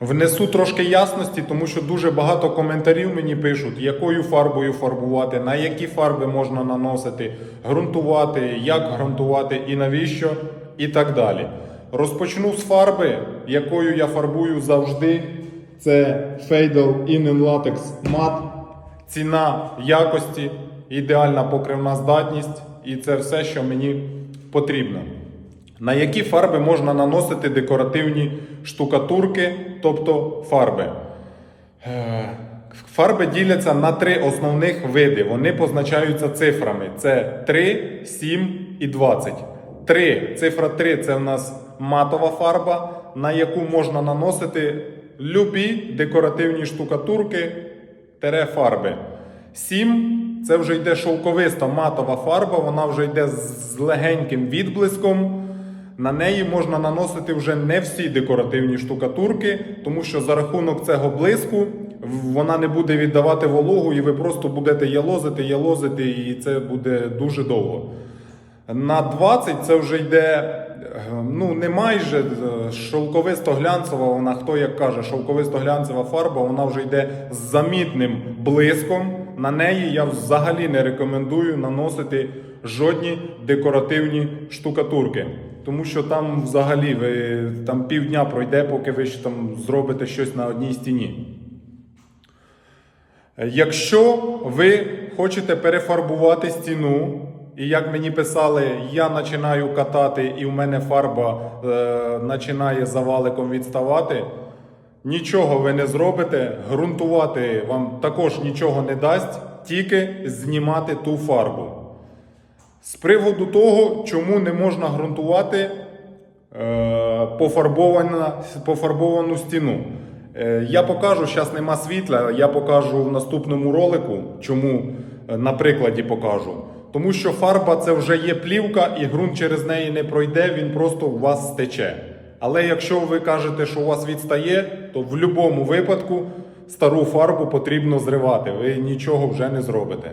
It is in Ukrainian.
Внесу трошки ясності, тому що дуже багато коментарів мені пишуть, якою фарбою фарбувати, на які фарби можна наносити, ґрунтувати, як ґрунтувати і навіщо, і так далі. Розпочну з фарби, якою я фарбую завжди. Це Fadal In Latex Matte. Ціна якості, ідеальна покривна здатність, і це все, що мені потрібно. На які фарби можна наносити декоративні штукатурки, тобто фарби? Е, Фарби діляться на три основних види. Вони позначаються цифрами: це 3, 7 і 20. 3. Цифра 3 це в нас матова фарба, на яку можна наносити любі декоративні штукатурки тере фарби. 7 це вже йде шовковиста матова фарба, вона вже йде з легеньким відблиском. На неї можна наносити вже не всі декоративні штукатурки, тому що за рахунок цього блиску вона не буде віддавати вологу, і ви просто будете ялозити, ялозити, і це буде дуже довго. На 20 це вже йде, е, ну не майже е, шовковисто-глянцева, вона хто як каже, шовковисто-глянцева фарба, вона вже йде з замітним блиском. На неї я взагалі не рекомендую наносити жодні декоративні штукатурки. Тому що там взагалі ви там півдня пройде, поки ви ще там зробите щось на одній стіні. Якщо ви хочете перефарбувати стіну, і як мені писали, я починаю катати, і в мене фарба е, починає заваликом відставати, нічого ви не зробите. Грунтувати вам також нічого не дасть, тільки знімати ту фарбу. З приводу того, чому не можна ґрунтувати е, пофарбовану стіну. Е, я покажу, зараз нема світла, я покажу в наступному ролику, чому е, на прикладі покажу. Тому що фарба це вже є плівка, і ґрунт через неї не пройде, він просто у вас стече. Але якщо ви кажете, що у вас відстає, то в будь-якому випадку стару фарбу потрібно зривати. Ви нічого вже не зробите.